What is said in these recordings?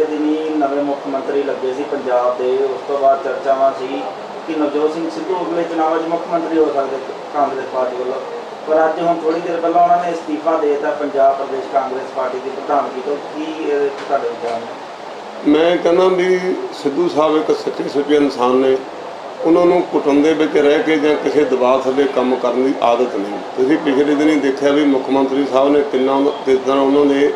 ਬੀਤੇ ਦਿਨੀ ਨਵੇਂ ਮੁੱਖ ਮੰਤਰੀ ਲੱਗੇ ਸੀ ਪੰਜਾਬ ਦੇ, ਉਸ ਤੋਂ ਬਾਅਦ ਚਰਚਾਵਾਂ ਸੀ ਕਿ ਨਵਜੋਤ ਸਿੰਘ ਸਿੱਧੂ ਅਗਲੇ ਚੁਣਾਵਾਂ 'ਚ ਮੁੱਖ ਮੰਤਰੀ ਹੋ ਸਕਦੇ ਕਾਂਗਰਸ ਪਾਰਟੀ ਵੱਲੋਂ। ਪਰ ਅੱਜ ਹੁਣ ਥੋੜੀ ਦੇਰ ਪਹਿਲਾਂ ਉਹਨਾਂ ਨੇ ਅਸਤੀਫਾ ਦੇ ਦਿੱਤਾ ਪੰਜਾਬ ਪ੍ਰਦੇਸ਼ ਕਾਂਗਰਸ ਪਾਰਟੀ ਦੀ ਪ੍ਰਧਾਨਗੀ ਤੋਂ। ਕੀ ਇਹਦੇ ਤੁਹਾਡੇ ਵਿਚਾਰ ਨੇ? ਮੈਂ ਕਹਿੰਦਾ ਵੀ ਸਿੱਧੂ ਸਾਹਿਬ ਇੱਕ ਸੱਚੇ ਸੁੱਚੇ ਇਨਸਾਨ ਨੇ। ਉਹਨਾਂ ਨੂੰ ਕੁਟੁੰਬ ਵਿੱਚ ਰਹਿ ਕੇ ਜਾਂ ਕਿਸੇ ਦਬਾਅ ਥੱਲੇ ਕੰਮ ਕਰਨ ਦੀ ਆਦਤ ਨਹੀਂ। ਤੁਸੀਂ ਪਿਛਲੇ ਦਿਨ ਹੀ ਦੇਖਿਆ ਵੀ ਮੁੱਖ ਮੰਤਰੀ ਸਾਹਿਬ ਨੇ ਤਿੰਨਾਂ ਕਿਸ ਤਰ੍ਹਾਂ ਉਹਨਾਂ ਦੇ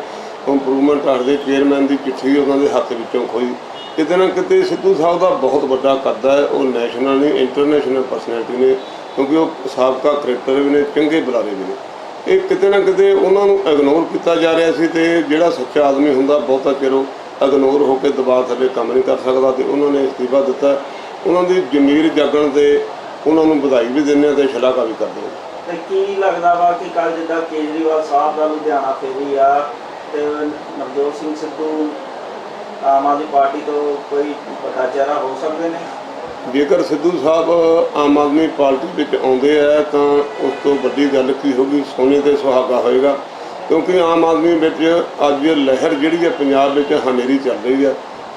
ਇੰਪਰੂਵਮੈਂਟ ਹਾਰ ਦੇ ਚੇਅਰਮੈਨ ਦੀ ਚਿੱਠੀ ਉਹਨਾਂ ਦੇ ਹੱਥ ਵਿੱਚੋਂ ਖੋਈ। ਕਿਤੇ ਨਾ ਕਿਤੇ ਸਿੱਧੂ ਸਾਹਿਬ ਦਾ ਬਹੁਤ ਵੱਡਾ ਕਰਦਾ ਹੈ, ਉਹ ਨੈਸ਼ਨਲ ਨਹੀਂ ਇੰਟਰਨੈਸ਼ਨਲ ਪਰਸਨੈਲਿਟੀ ਨੇ, ਕਿਉਂਕਿ ਉਹ ਸਾਬਕਾ ਕ੍ਰਿਕਟਰ ਵੀ ਨੇ, ਚੰਗੇ ਬੁਲਾਰੇ ਵੀ ਨੇ। ਇਹ ਕਿਤੇ ਨਾ ਕਿਤੇ ਉਹਨਾਂ ਨੂੰ ਇਗਨੋਰ ਕੀਤਾ ਜਾ ਰਿਹਾ ਸੀ ਤੇ ਜਿਹੜਾ ਸੱਚਾ ਆਦਮੀ ਹੁੰਦਾ ਬਹੁਤਾ ਚਿਰ ਉਹ ਇਗਨੋਰ ਹੋ ਕੇ ਦਬਾਅ ਥੱਲੇ ਕੰਮ ਨਹੀਂ ਕਰ ਸਕਦਾ ਤੇ ਉਹਨਾਂ ਨੇ ਅਸਤੀਫਾ ਦਿੱਤਾ। ਉਹਨਾਂ ਦੀ ਜ਼ਮੀਰ ਜਾਗਣ ਤੇ ਉਹਨਾਂ ਨੂੰ ਵਧਾਈ ਵੀ ਦਿੰਦੇ ਹਾਂ ਤੇ ਸ਼ਲਾਘਾ ਵੀ ਕਰਦੇ ਹਾਂ ਤੇ ਕੀ ਲੱਗਦਾ ਵਾ ਕਿ ਕੱਲ ਜਿੱਦਾਂ ਕੇਜਰੀਵਾਲ ਸਾਹਿਬ ਦਾ ਲੁਧਿਆਣਾ ਫੇਰੀ ਆ ਤੇ ਨਵਜੋਤ ਸਿੰਘ ਸਿੱਧੂ, ਆਮ ਆਦਮੀ ਪਾਰਟੀ ਤੋਂ ਕੋਈ ਵੱਡਾ ਚਿਹਰਾ ਹੋ ਸਕਦੇ ਨੇ? ਜੇਕਰ ਸਿੱਧੂ ਸਾਹਿਬ ਆਮ ਆਦਮੀ ਪਾਰਟੀ ਵਿੱਚ ਆਉਂਦੇ ਆ, ਤਾਂ ਉਸ ਤੋਂ ਵੱਡੀ ਗੱਲ ਕੀ ਹੋਗੀ ਸੋਨੇ ਤੇ ਸੁਹਾਗਾ ਹੋਏਗਾ। ਕਿਉਂਕਿ ਆਮ ਆਦਮੀ ਵਿੱਚ ਅੱਜ ਲਹਿਰ ਜਿਹੜੀ ਹੈ ਪੰਜਾਬ ਵਿੱਚ ਹਨੇਰੀ ਚੱਲ ਰਹੀ ਹੈ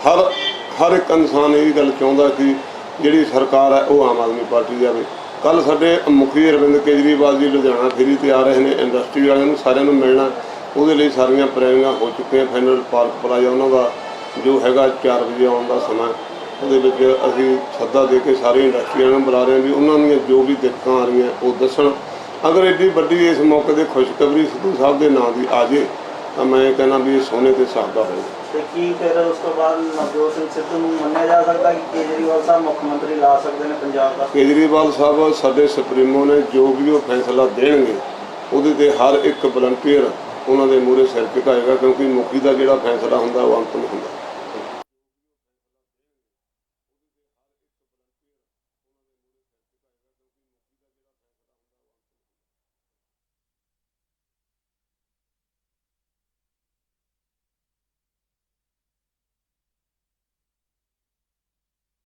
ਹਰ ਹਰ ਇੱਕ ਇਨਸਾਨ ਇਹ ਗੱਲ ਚਾਹੁੰਦਾ ਕਿ ਜਿਹੜੀ ਸਰਕਾਰ ਹੈ ਉਹ ਆਮ ਆਦਮੀ ਪਾਰਟੀ ਜਾਵੇ। ਆਵੇ ਕੱਲ ਸਾਡੇ ਮੁਖੀ ਅਰਵਿੰਦ ਕੇਜਰੀਵਾਲ ਜੀ ਲੁਧਿਆਣਾ ਫੇਰੀ ਤੇ ਆ ਰਹੇ ਨੇ, ਇੰਡਸਟਰੀ ਵਾਲਿਆਂ ਨੂੰ ਸਾਰਿਆਂ ਨੂੰ ਮਿਲਣਾ। ਉਹਦੇ ਲਈ ਸਾਰੀਆਂ ਪ੍ਰੈਰਿੰਗਾਂ ਹੋ ਚੁੱਕੀਆਂ। ਫਾਈਨਲ ਪਾਰਕ ਪਲਾਜ਼ਾ ਉਹਨਾਂ ਦਾ ਜੋ ਹੈਗਾ 4 ਵਜੇ ਆਉਣ ਦਾ ਸਮਾਂ ਉਹਦੇ ਵਿੱਚ ਅਸੀਂ ਸੱਦਾ ਦੇ ਕੇ ਸਾਰੇ ਇੰਡਸਟਰੀਆਂ ਨੂੰ ਬੁਲਾ ਰਹੇ ਹਾਂ ਵੀ ਉਹਨਾਂ ਦੀਆਂ ਜੋ ਵੀ ਦਿੱਕਤਾਂ ਆ ਰਹੀਆਂ ਉਹ ਦੱਸਣ। ਅਗਰ ਐਡੀ ਵੱਡੀ ਇਸ ਮੌਕੇ ਤੇ ਖੁਸ਼ਖਬਰੀ ਸਿੱਧੂ ਸਾਹਿਬ ਦੇ ਨਾਂ ਦੀ ਆ ਜੇ ਤਾਂ ਮੈਂ ਕਹਿੰਦਾ ਵੀ ਇਹ ਸੋਨੇ ਤੇ ਸੁਹਾਗਾ ਹੋਵੇ ਤੇ ਕੀ ਫਿਰ ਉਸ ਤੋਂ ਬਾਅਦ ਨਵਜੋਤ ਸਿੰਘ ਸਿੱਧੂ ਨੂੰ ਮੰਨਿਆ ਜਾ ਸਕਦਾ ਕਿ ਕੇਜਰੀਵਾਲ ਸਾਹਿਬ ਮੁੱਖ ਮੰਤਰੀ ਲਾ ਸਕਦੇ ਨੇ ਪੰਜਾਬ ਦਾ? ਕੇਜਰੀਵਾਲ ਸਾਹਿਬ ਸਾਡੇ ਸੁਪਰੀਮੋ ਨੇ ਜੋ ਵੀ ਉਹ ਫੈਸਲਾ ਦੇਣਗੇ ਉਹਦੇ ਤੇ ਹਰ ਇੱਕ ਵਲੰਟੀਅਰ ਉਹਨਾਂ ਦੇ ਮੂਹਰੇ ਸਿਰ ਝੁਕਾਏਗਾ ਕਿਉਂਕਿ ਮੁਖੀ ਦਾ ਜਿਹੜਾ ਫੈਸਲਾ ਹੁੰਦਾ ਉਹ ਅੰਤਮ ਹੁੰਦਾ।